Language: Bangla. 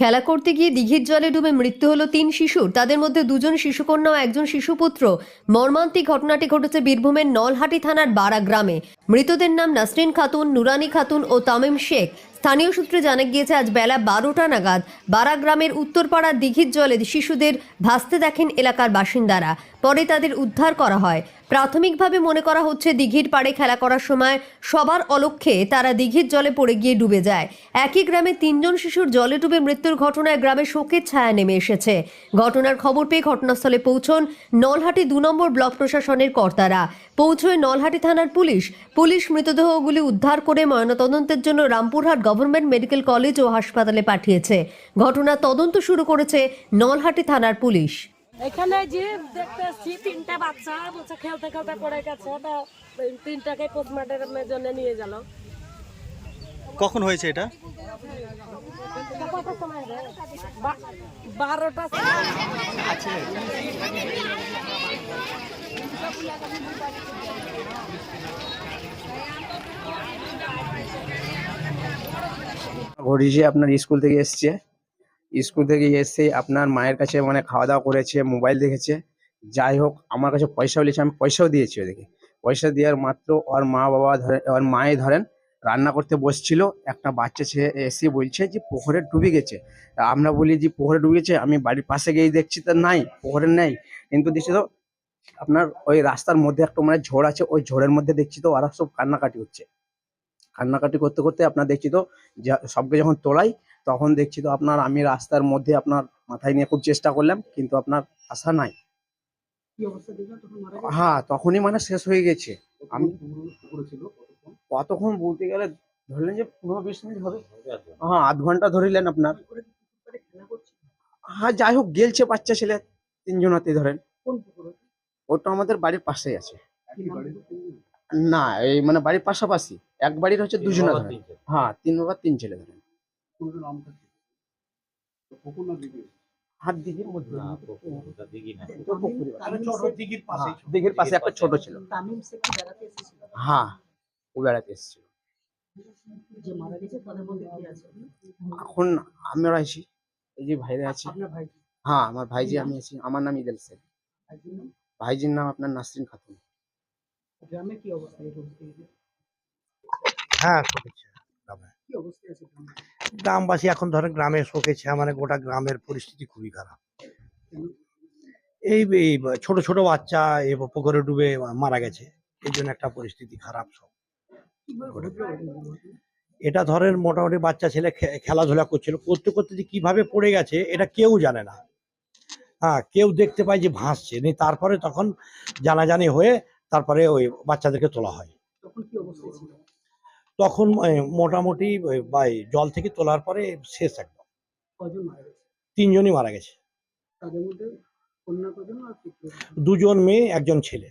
খেলা করতে গিয়ে দিঘির জলে ডুবে মৃত্যু হলো তিন শিশুর। তাদের মধ্যে দুজন শিশুকন্যা ও একজন শিশুপুত্র। মর্মান্তিক ঘটনাটি ঘটেছে বীরভূমের নলহাটি থানার বারা গ্রামে। মৃতদের নাম নাসরিন খাতুন, নুরানি খাতুন ও তামিম শেখ। স্থানীয় সূত্রে জানা গিয়েছে, আজ বেলা বারোটা নাগাদ বারা গ্রামের উত্তরপাড়ার দিঘির জলে শিশুদের ভাসতে দেখেন এলাকার বাসিন্দারা। পরে তাদের উদ্ধার করা হয়। প্রাথমিকভাবে মনে করা হচ্ছে দিঘির পাড়ে খেলা করার সময় সবার অলক্ষ্যে তারা দিঘির জলে পড়ে গিয়ে ডুবে যায়। একই গ্রামে তিনজন শিশুর জলে ডুবে মৃত্যুর ঘটনায় গ্রামে শোকের ছায়া নেমে এসেছে। ঘটনার খবর পেয়ে ঘটনাস্থলে পৌঁছন নলহাটি দু নম্বর ব্লক প্রশাসনের কর্তারা। পৌঁছয় নলহাটি থানার পুলিশ। পুলিশ মৃতদেহগুলি উদ্ধার করে ময়নাতদন্তের জন্য রামপুরহাট গভর্নমেন্ট মেডিকেল কলেজ ও হাসপাতালে পাঠিয়েছে। ঘটনা তদন্ত শুরু করেছে নলহাটি থানার পুলিশ। এখানে যে দেখতে এসছি তিনটা বাচ্চা বলছে খেলতে খেলতে পড়ে গেছে তা তিনটাকে পোস্টমার্টমের জন্য নিয়ে গেল। কখন হয়েছে এটা? বারোটা ঘটিছে আপনার স্কুল থেকে এসছে স্কুল থেকে এসে আপনার মায়ের কাছে মানে খাওয়া দাওয়া করেছে, মোবাইল দেখেছে। যাই হোক, আমার কাছে পয়সাও নিয়েছে আমি পয়সাও দিয়েছি ওদেরকে। পয়সা দেওয়ার মাত্র ওর মা বাবা ধরে, ওর মায়ে ধরেন, রান্না করতে বসছিল। একটা বাচ্চা ছেলে এসে বলছে যে পুকুরে ডুবে গেছে। আমরা বলি যে পুকুরে ডুবে গেছে? আমি বাড়ির পাশে গিয়ে দেখছি, তো নাই পুকুরে নেই। কিন্তু দেখছি তো, আপনার ওই রাস্তার মধ্যে একটা মানে ঝোড় আছে, ওই ঝোড়ের মধ্যে দেখছি তো ওরা সব কান্নাকাটি হচ্ছে। কান্নাকাটি করতে করতে আপনার দেখছি তো সবকে যখন তোলাই তখন দেখছি তো আপনার আমি রাস্তার মধ্যে আপনার মাথায় নিয়ে খুব চেষ্টা করলাম কিন্তু আপনার আশা নাই। হ্যাঁ তখনই মানে শেষ হয়ে গেছে। আমি কতক্ষণ? বলতে গেলে ধরলেন যে পনেরো বিশ মিনিট হবে। হ্যাঁ আধ ঘণ্টা ধরিলেন আপনার। হ্যাঁ যাই হোক গেলছে বাচ্চা ছেলে তিনজন হাতে ধরেন। ওটা? আমাদের বাড়ির পাশেই আছে। না এই মানে বাড়ির পাশাপাশি। এক বাড়ির হচ্ছে দুজনে ধরেন। হ্যাঁ তিন বাবা তিন ছেলে ধরেন। হাত দিঘির মধ্যে। তো পুকুরে বাড়ি। হ্যাঁ, দিঘির পাশে একটা ছোট ছিল। হ্যাঁ ও বেড়াতে এসেছিল। এখন আমরা আছি এই যে ভাইরা আছে। হ্যাঁ আমার ভাইজি আমি আছি আমার নাম ইদেল শেখ। ভাইজির নাম? আপনার নাসরিন খাতুন। গ্রামে কি অবস্থা এই পরিস্থিতিতে? হ্যাঁ গ্রামে। অবস্থা? গ্রামবাসী এখন ধরেন গ্রামে শোকেছে মানে গোটা গ্রামের পরিস্থিতি খুবই খারাপ। এই এই ছোট ছোট বাচ্চা এই পুকুরে ডুবে মারা গেছে এই জন্য একটা পরিস্থিতি খারাপ সব? এটা ধরেন মোটামুটি বাচ্চা ছেলে খেলাধুলা করছিল করতে করতে যে কীভাবে পড়ে গেছে এটা কেউ জানে না। হ্যাঁ কেউ দেখতে পায় যে ভাসছে নি তারপরে তখন জানাজানি হয়ে তারপরে ওই বাচ্চাদেরকে তোলা হয়। তখন কি অবস্থায় ছিল? তখন মোটামুটি বাই জল থেকে তোলার পরে শেষ একদম। তিনজনই মারা গেছে? দুজন মেয়ে একজন ছেলে।